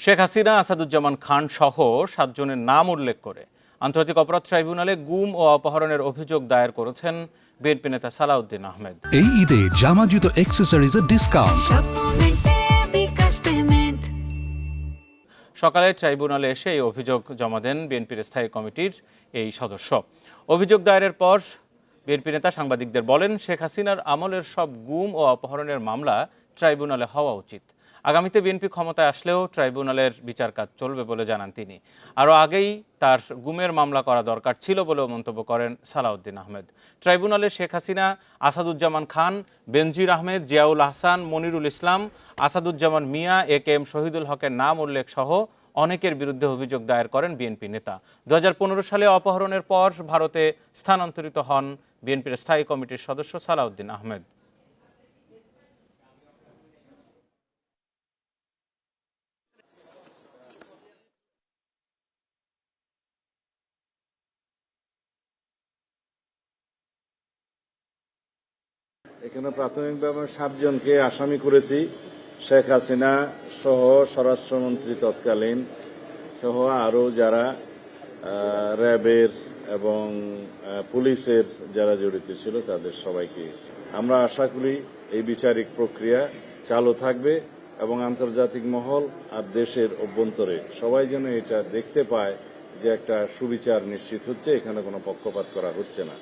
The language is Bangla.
শেখ হাসিনা আসাদুজ্জামান খান সহ সাতজনের নাম উল্লেখ করে আন্তর্জাতিক অপরাধ ট্রাইব্যুনালে গুম ও অপহরণের অভিযোগ দায়ের করেছেন বিএনপি নেতা সালাউদ্দিন আহমেদ। এই ঈদে জামা জুতো অ্যাক্সেসরিজের ডিসকাউন্ট সকালে ট্রাইব্যুনালে এসে এই অভিযোগ জমা দেন বিএনপির স্থায়ী কমিটির এই সদস্য। অভিযোগ দায়েরের পর বিএনপি নেতা সাংবাদিকদের বলেন, শেখ হাসিনার আমলের সব গুম ও অপহরণের মামলা ট্রাইব্যুনালে হওয়া উচিত। আগামীতে বিএনপি ক্ষমতায় আসলেও ট্রাইব্যুনালের বিচার কাজ চলবে বলে জানান তিনি। আরও আগেই তার গুমের মামলা করা দরকার ছিল বলেও মন্তব্য করেন সালাউদ্দিন আহমেদ। ট্রাইব্যুনালে Sheikh Hasina, Asaduzzaman Khan, Benazir Ahmed, Ziaul Ahsan, Monirul Islam, Asaduzzaman Mia, A K M Shahidul হকের নাম উল্লেখ সহ অনেকের বিরুদ্ধে অভিযোগ দায়ের করেন বিএনপি নেতা। দু হাজার পনেরো সালে অপহরণের পর ভারতে স্থানান্তরিত হন বিএনপির স্থায়ী কমিটির সদস্য সালাউদ্দিন আহমেদ। এখানে প্রাথমিকভাবে সাতজনকে আসামি করেছি, শেখ হাসিনা সহ স্বরাষ্ট্রমন্ত্রী তৎকালীন সহ আরও যারা র্যাবের এবং পুলিশের যারা জড়িত ছিল তাদের সবাইকে আমরা আশা করি এই বিচারিক প্রক্রিয়া চালু থাকবে এবং আন্তর্জাতিক মহল আর দেশের অভ্যন্তরে সবাই যেন এটা দেখতে পায় যে একটা সুবিচার নিশ্চিত হচ্ছে, এখানে কোনো পক্ষপাত করা হচ্ছে না।